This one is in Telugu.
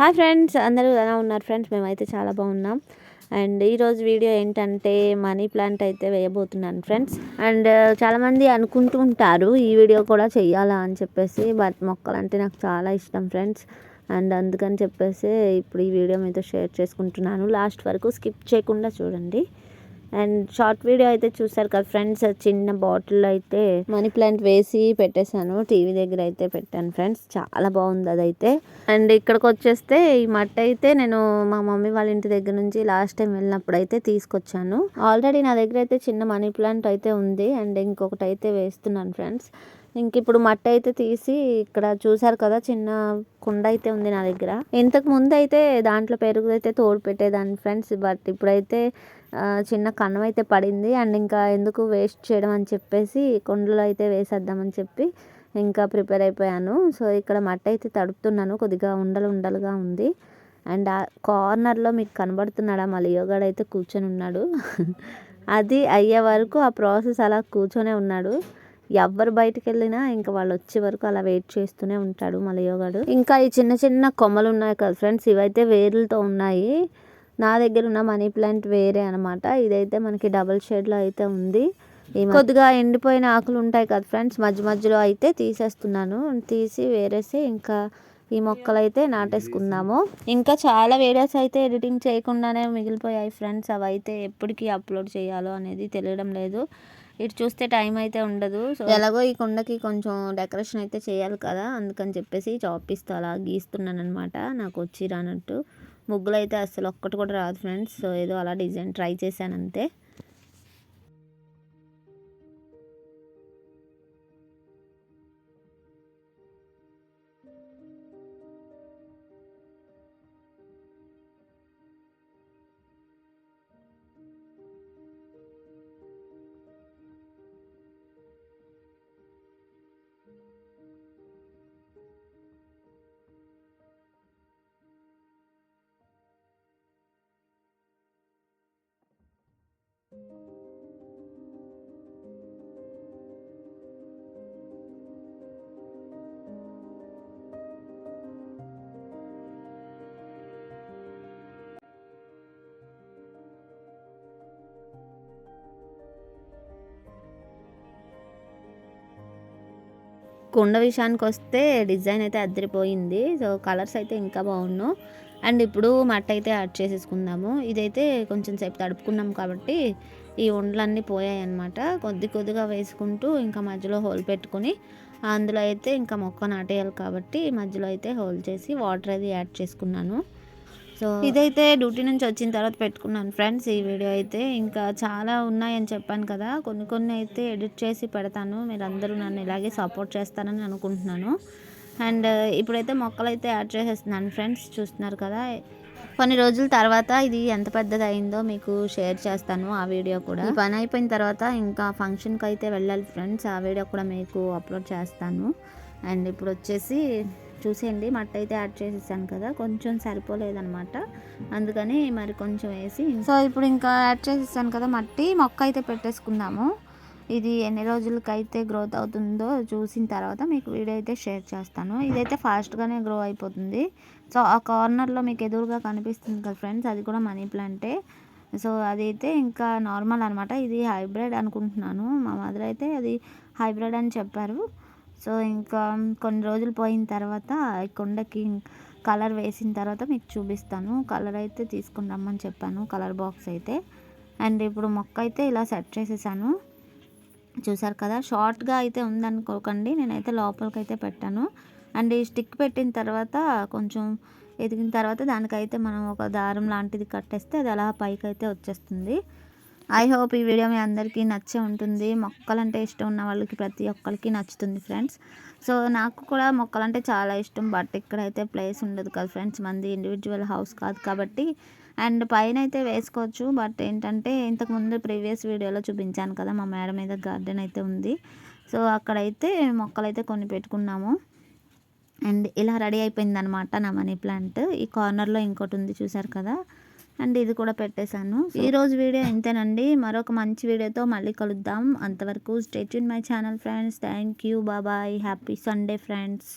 హాయ్ ఫ్రెండ్స్ అందరూ ఎలా ఉన్నారు? ఫ్రెండ్స్ మేమైతే చాలా బాగున్నాం. అండ్ ఈరోజు వీడియో ఏంటంటే మనీ ప్లాంట్ అయితే వేయబోతున్నాను ఫ్రెండ్స్. అండ్ చాలామంది అనుకుంటూ ఉంటారు ఈ వీడియో కూడా చేయాలా అని చెప్పేసి బట్ మొక్కలు అంటే నాకు చాలా ఇష్టం ఫ్రెండ్స్. అండ్ అందుకని చెప్పేసి ఇప్పుడు ఈ వీడియో మీతో షేర్ చేసుకుంటున్నాను. లాస్ట్ వరకు స్కిప్ చేయకుండా చూడండి. అండ్ షార్ట్ వీడియో అయితే చూసారు కదా ఫ్రెండ్స్ చిన్న బాటిల్ అయితే. మనీ ప్లాంట్ వేసి పెట్టేశాను టీవీ దగ్గర అయితే పెట్టాను ఫ్రెండ్స్. చాలా బాగుంది అదైతే. అండ్ ఇక్కడికి వచ్చేస్తే ఈ మట్టి అయితే నేను మా మమ్మీ వాళ్ళ ఇంటి దగ్గర నుంచి లాస్ట్ టైం వెళ్ళినప్పుడు అయితే తీసుకొచ్చాను. ఆల్రెడీ నా దగ్గర అయితే చిన్న మనీ ప్లాంట్ అయితే ఉంది. అండ్ ఇంకొకటి అయితే వేస్తున్నాను ఫ్రెండ్స్. ఇంక ఇప్పుడు మట్టి అయితే తీసి ఇక్కడ చూసారు కదా చిన్న కుండ అయితే ఉంది నా దగ్గర. ఇంతకు ముందు అయితే దాంట్లో పెరుగు అయితే తోడు పెట్టేదాన్ని ఫ్రెండ్స్ బట్ ఇప్పుడైతే చిన్న కన్నం అయితే పడింది. అండ్ ఇంకా ఎందుకు వేస్ట్ చేయడం అని చెప్పేసి కుండలో అయితే వేసేద్దామని చెప్పి ఇంకా ప్రిపేర్ అయిపోయాను. సో ఇక్కడ మట్టి అయితే తడుపుతున్నాను కొద్దిగా ఉండలు ఉండలుగా ఉంది. అండ్ ఆ కార్నర్లో మీకు కనబడుతున్నాడా మా లియోగాడు అయితే కూర్చొని ఉన్నాడు. అది అయ్యే వరకు ఆ ప్రాసెస్ అలా కూర్చొనే ఉన్నాడు. ఎవ్వరు బయటకు వెళ్ళినా ఇంకా వాళ్ళు వచ్చే వరకు అలా వెయిట్ చేస్తూనే ఉంటాడు మలయోగాడు. ఇంకా ఈ చిన్న చిన్న కొమ్మలు ఉన్నాయి కదా ఫ్రెండ్స్ ఇవైతే వేర్లతో ఉన్నాయి. నా దగ్గర ఉన్న మనీ ప్లాంట్ వేరే అనమాట ఇదైతే మనకి డబల్ షేడ్లో అయితే ఉంది. కొద్దిగా ఎండిపోయిన ఆకులు ఉంటాయి కదా ఫ్రెండ్స్ మధ్య మధ్యలో అయితే తీసేస్తున్నాను. తీసి వేరేసి ఇంకా ఈ మొక్కలు అయితే నాటేసుకుందాము. ఇంకా చాలా వీడియోస్ అయితే ఎడిటింగ్ చేయకుండానే మిగిలిపోయాయి ఫ్రెండ్స్ అవి అయితే ఎప్పటికీ అప్లోడ్ చేయాలో అనేది తెలియడం లేదు. ఇటు చూస్తే టైం అయితే ఉండదు. సో ఎలాగో ఈ కొండకి కొంచెం డెకరేషన్ అయితే చేయాలి కదా. అందుకని చెప్పేసి చాపిస్తూ అలా గీస్తున్నాను అనమాట నాకు వచ్చి రానట్టు. ముగ్గులు అయితే అసలు ఒక్కటి కూడా రాదు ఫ్రెండ్స్. సో ఏదో అలా డిజైన్ ట్రై చేశాను అంతే. కుండ విషయానికి వస్తే డిజైన్ అయితే అద్దరిపోయింది. సో కలర్స్ అయితే ఇంకా బాగున్నావు అండ్ ఇప్పుడు మట్టి అయితే యాడ్ చేసేసుకుందాము. ఇదైతే కొంచెం సేపు తడుపుకున్నాం కాబట్టి ఈ ఉండలన్నీ పోయాయి అనమాట కొద్ది కొద్దిగా వేసుకుంటూ ఇంకా మధ్యలో హోల్ పెట్టుకుని అందులో అయితే ఇంకా మొక్క నాటేయాలి కాబట్టి మధ్యలో అయితే హోల్ చేసి వాటర్ అది యాడ్ చేసుకున్నాను. సో ఇదైతే డ్యూటీ నుంచి వచ్చిన తర్వాత పెట్టుకున్నాను ఫ్రెండ్స్ ఈ వీడియో అయితే. ఇంకా చాలా ఉన్నాయని చెప్పాను కదా. కొన్ని కొన్ని అయితే ఎడిట్ చేసి పెడతాను. మీరు అందరూ నన్ను ఇలాగే సపోర్ట్ చేస్తారని అనుకుంటున్నాను. అండ్ ఇప్పుడైతే మొక్కలు అయితే యాడ్ చేసేస్తున్నాను. ఫ్రెండ్స్ చూస్తున్నారు కదా కొన్ని రోజుల తర్వాత ఇది ఎంత పెద్దది అయిందో మీకు షేర్ చేస్తాను ఆ వీడియో కూడా. ఈ పని అయిపోయిన తర్వాత ఇంకా ఫంక్షన్కి అయితే వెళ్ళాలి ఫ్రెండ్స్ ఆ వీడియో కూడా మీకు అప్లోడ్ చేస్తాను. అండ్ ఇప్పుడు వచ్చేసి చూసేయండి మట్టి అయితే యాడ్ చేసేసాను కదా కొంచెం సరిపోలేదనమాట అందుకని మరి కొంచెం వేసి సో ఇప్పుడు ఇంకా యాడ్ చేసేసాను కదా మట్టి మొక్క అయితే పెట్టేసుకుందాము. ఇది ఎన్ని రోజులకి అయితే గ్రోత్ అవుతుందో చూసిన తర్వాత మీకు వీడియో అయితే షేర్ చేస్తాను. ఇదైతే ఫాస్ట్గానే గ్రో అయిపోతుంది. సో ఆ కార్నర్లో మీకు ఎదురుగా కనిపిస్తుంది కదా ఫ్రెండ్స్ అది కూడా మనీ ప్లాంటే సో అదైతే ఇంకా నార్మల్ అనమాట ఇది హైబ్రిడ్ అనుకుంటున్నాను. మా మదర్ అయితే అది హైబ్రిడ్ అని చెప్పారు. సో ఇంకా కొన్ని రోజులు పోయిన తర్వాత కొండకి కలర్ వేసిన తర్వాత మీకు చూపిస్తాను. కలర్ అయితే తీసుకుని రమ్మని చెప్పాను కలర్ బాక్స్ అయితే. అండ్ ఇప్పుడు మొక్క అయితే ఇలా సెట్ చేసేసాను. చూసారు కదా? షార్ట్గా అయితే ఉందనుకోకండి. నేనైతే లోపలికి అయితే పెట్టాను. అండ్ ఈ స్టిక్ పెట్టిన తర్వాత కొంచెం ఎదిగిన తర్వాత దానికైతే మనం ఒక దారం లాంటిది కట్టేస్తే అది అలా పైకి అయితే వచ్చేస్తుంది. ఐ హోప్ ఈ వీడియో మీ అందరికీ నచ్చే ఉంటుంది. మొక్కలంటే ఇష్టం ఉన్న వాళ్ళకి ప్రతి ఒక్కరికి నచ్చుతుంది ఫ్రెండ్స్. సో నాకు కూడా మొక్కలంటే చాలా ఇష్టం. బట్ ఇక్కడైతే ప్లేస్ ఉండదు కదా ఫ్రెండ్స్. మంది ఇండివిజువల్ హౌస్ కాదు కాబట్టి అండ్ పైన అయితే వేసుకోవచ్చు బట్ ఏంటంటే ఇంతకుముందు ప్రీవియస్ వీడియోలో చూపించాను కదా మా మేడ మీద గార్డెన్ అయితే ఉంది. సో అక్కడైతే మొక్కలు అయితే కొన్ని పెట్టుకున్నాము. అండ్ ఇలా రెడీ అయిపోయింది అనమాట నా మనీ ప్లాంట్. ఈ కార్నర్లో ఇంకోటి ఉంది చూసారు కదా అండ్ ఇది కూడా పెట్టేశాను. ఈరోజు వీడియో ఇంతేనండి. మరొక మంచి వీడియోతో మళ్ళీ కలుద్దాం. అంతవరకు state in my channel friends thank you bye bye happy Sunday friends